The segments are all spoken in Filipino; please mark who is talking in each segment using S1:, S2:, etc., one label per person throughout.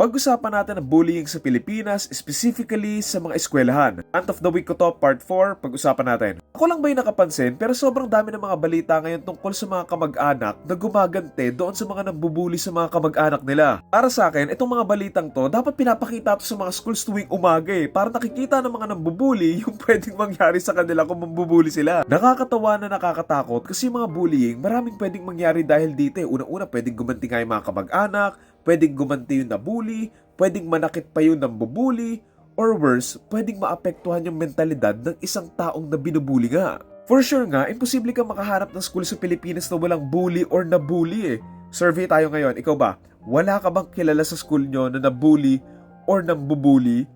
S1: Pag-usapan natin ang bullying sa Pilipinas, specifically sa mga eskwelahan. Ant of the week ko to, part 4, pag-usapan natin. Ako lang ba yung nakapansin, pero sobrang dami ng mga balita ngayon tungkol sa mga kamag-anak na gumagante doon sa mga nambubuli sa mga kamag-anak nila. Para sa akin, itong mga balitang to, dapat pinapakita to sa mga schools tuwing umaga eh, para nakikita ng mga nambubuli yung pwedeng mangyari sa kanila kung mambubuli sila. Nakakatawa na nakakatakot kasi mga bullying, maraming pwedeng mangyari dahil dito eh. Una-una, pwedeng gumanti nga yung mga kamag-anak, pwedeng gumanti yung nabully, pwedeng manakit pa yung nambubuli, or worse, pwedeng maapektuhan yung mentalidad ng isang taong na binubuli nga. For sure nga, imposible kang makahanap ng school sa Pilipinas na walang bully or nabully eh. Survey tayo ngayon, ikaw ba? Wala ka bang kilala sa school nyo na nabully or nambubuli?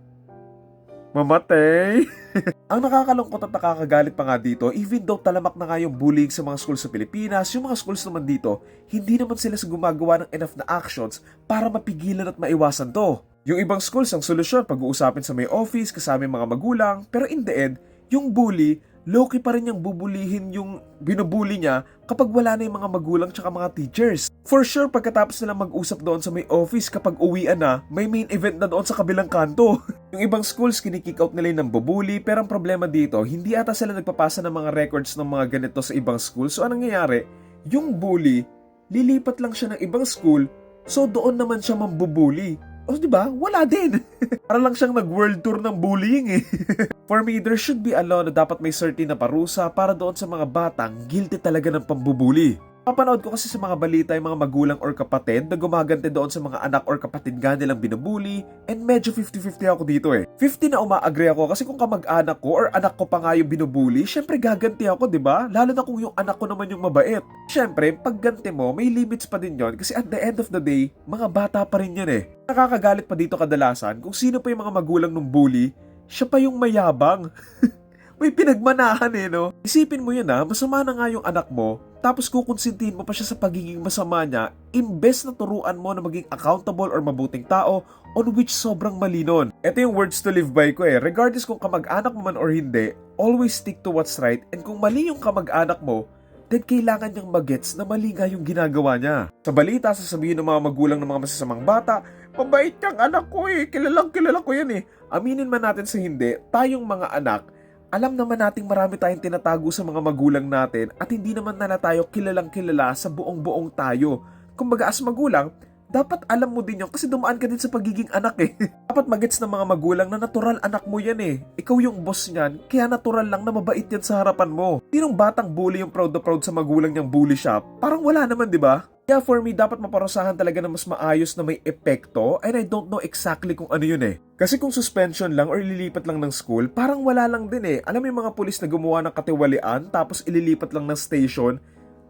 S1: Mamatay! Ang nakakalungkot at nakakagalit pa nga dito, even though talamak na nga yung bullying sa mga schools sa Pilipinas, yung mga schools naman dito, hindi naman sila gumagawa ng enough na actions para mapigilan at maiwasan to. Yung ibang schools ang solusyon pag-uusapin sa may office kasama yung mga magulang, pero in the end, yung bully, low-key pa rin niyang bubulihin yung binubuli niya kapag wala na yung mga magulang tsaka mga teachers. For sure, pagkatapos nilang mag-usap doon sa may office kapag uwian na, may main event na doon sa kabilang kanto. yung ibang schools, kinikick out nila yung bubuli, pero ang problema dito, hindi ata sila nagpapasa ng mga records ng mga ganito sa ibang school. So anong nangyayari? Yung bully, lilipat lang siya ng ibang school, so doon naman siya mambubuli. O di ba? Wala din. Para lang siyang nag-world tour ng bullying eh. For me, there should be a law na dapat may certain na parusa para doon sa mga batang guilty talaga ng pambubuli. Papanood ko kasi sa mga balita yung mga magulang or kapatid na gumagante doon sa mga anak or kapatid nga nilang binubuli and medyo 50-50 ako dito eh. 50 na umaagree ako kasi kung kamag-anak ko or anak ko pa nga yung binubuli, syempre gaganti ako, di ba? Lalo na kung yung anak ko naman yung mabait. Syempre, pag ganti mo, may limits pa din yon kasi at the end of the day, mga bata pa rin yan eh. Nakakagalit pa dito kadalasan kung sino pa yung mga magulang ng bully, siya pa yung mayabang. May pinagmanahan eh, no? Isipin mo yun ha, masama na nga yung anak mo, tapos kukonsintihin mo pa siya sa pagiging masama niya, imbes na turuan mo na maging accountable or mabuting tao, on which sobrang mali nun. Ito yung words to live by ko eh, regardless kung kamag-anak mo man or hindi, always stick to what's right, and kung mali yung kamag-anak mo, then kailangan niyang magets na mali nga yung ginagawa niya. Sa balita, sasabihin ng mga magulang ng mga masasamang bata, mabait kang anak ko eh, kilalang kilala ko yan eh. Aminin man natin sa hindi, tayong mga anak, alam naman nating marami tayong tinatago sa mga magulang natin at hindi naman na tayo kilalang kilala sa buong buong tayo. Kumbaga as magulang, dapat alam mo din yun kasi dumaan ka din sa pagiging anak eh. dapat magets ng mga magulang na natural anak mo yan eh. Ikaw yung boss niyan, kaya natural lang na mabait yan sa harapan mo. Sinong batang bully yung proud na proud sa magulang niyang bully siya? Parang wala naman, di ba? Kaya for me, dapat maparusahan talaga na mas maayos na may epekto and I don't know exactly kung ano yun eh. Kasi kung suspension lang or ililipat lang ng school, parang wala lang din eh. Alam mo yung mga pulis na gumawa ng katiwalian tapos ililipat lang ng station,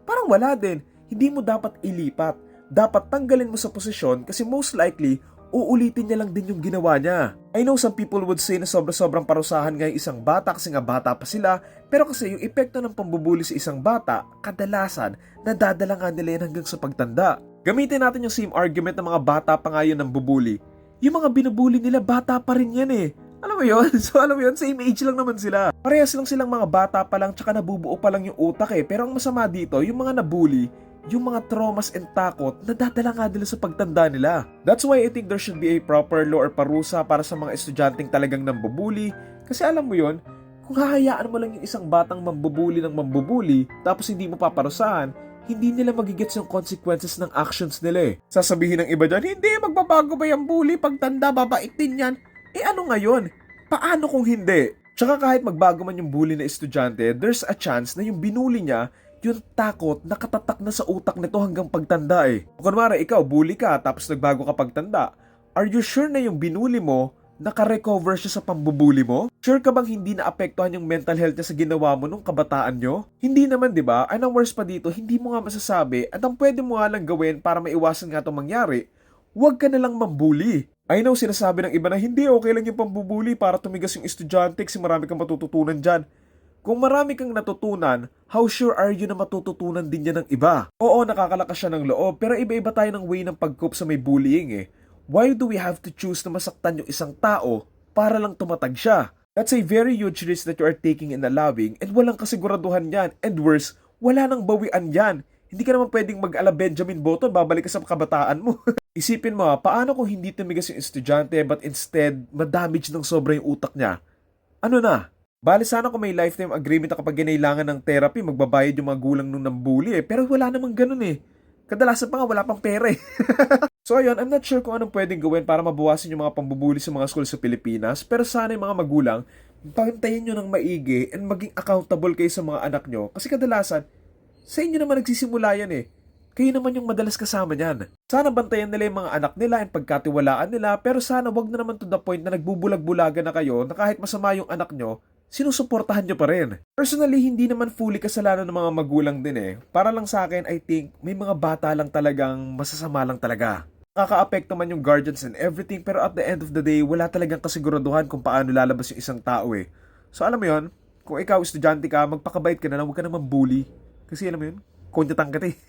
S1: parang wala din. Hindi mo dapat ilipat. Dapat tanggalin mo sa posisyon kasi most likely, uulitin niya lang din yung ginawa niya. I know some people would say na sobra-sobrang parusahan nga yung isang bata kasi nga bata pa sila, pero kasi yung epekto ng pambubuli sa isang bata, kadalasan, nadadala nga nila yan hanggang sa pagtanda. Gamitin natin yung same argument ng mga bata pa nga yun ng bubuli. Yung mga binubuli nila, bata pa rin yan eh. Alam mo yon So alam mo yon same age lang naman sila. Parehas lang silang mga bata pa lang tsaka nabubuo pa lang yung utak eh. Pero ang masama dito, yung mga nabully, yung mga traumas and takot nadadala nga nila sa pagtanda nila. That's why I think there should be a proper law or parusa para sa mga estudyanteng talagang nambubuli. Kasi alam mo yon kung hahayaan mo lang yung isang batang mambubuli ng mambubuli tapos hindi mo paparusahan, hindi nila magigets yung consequences ng actions nila eh. Sasabihin ng iba dyan, hindi, magbabago ba yung bully? Pagtanda, babaitin yan. Eh ano ngayon? Paano kung hindi? Tsaka kahit magbago man yung bully na estudyante, there's a chance na yung binuli niya, yung takot nakatatak na sa utak nito hanggang pagtanda eh. Kunwari, ikaw, bully ka, tapos nagbago ka pagtanda, are you sure na yung binuli mo, naka-recover siya sa pambubuli mo? Sure ka bang hindi naapektuhan yung mental health niya sa ginawa mo nung kabataan nyo? Hindi naman, di ba? Anong worst pa dito, hindi mo nga masasabi at ang pwede mo nga lang gawin para maiwasan nga itong mangyari, huwag ka na lang mambuli. I know sinasabi ng iba na hindi okay lang yung pambubuli para tumigas yung estudyante kasi marami kang matututunan dyan. Kung marami kang natutunan, how sure are you na matututunan din niya ng iba? Oo, nakakalakas siya ng loob, pero iba-iba tayo ng way ng pag-cope sa may bullying eh. Why do we have to choose na masaktan yung isang tao para lang tumatag siya? That's a very huge risk that you are taking in allowing and walang kasiguraduhan yan. And worse, wala nang bawian yan. Hindi ka naman pwedeng mag-ala Benjamin Button, babalik ka sa kabataan mo. Isipin mo ha, paano kung hindi tumigas yung estudyante but instead, madamage ng sobra yung utak niya? Ano na? Bali sana kung may lifetime agreement na kapag ginailangan ng therapy, magbabayad yung mga gulang nung nambuli eh. Pero wala namang ganun eh. Kadalasan pa nga wala pang pera eh. so ayun, I'm not sure kung anong pwedeng gawin para mabawasan yung mga pambubuli sa mga school sa Pilipinas. Pero sana yung mga magulang, pantayin nyo ng maigi and maging accountable kayo sa mga anak nyo. Kasi kadalasan, sa inyo naman nagsisimula yan eh. Kayo naman yung madalas kasama niyan. Sana bantayan nila yung mga anak nila and pagkatiwalaan nila pero sana wag na naman to the point na nagbubulag-bulaga na kayo na kahit masama yung anak nyo, sinusuportahan nyo pa rin. Personally, hindi naman fully kasalanan ng mga magulang din eh. Para lang sa akin, I think may mga bata lang talagang masasama lang talaga. Nakaka-apekto man yung guardians and everything pero at the end of the day, wala talagang kasiguraduhan kung paano lalabas yung isang tao eh. So alam mo yon kung ikaw estudyante ka, magpakabait ka na lang, huwag ka naman bully. Kasi alam mo yun, kunyatang ka eh.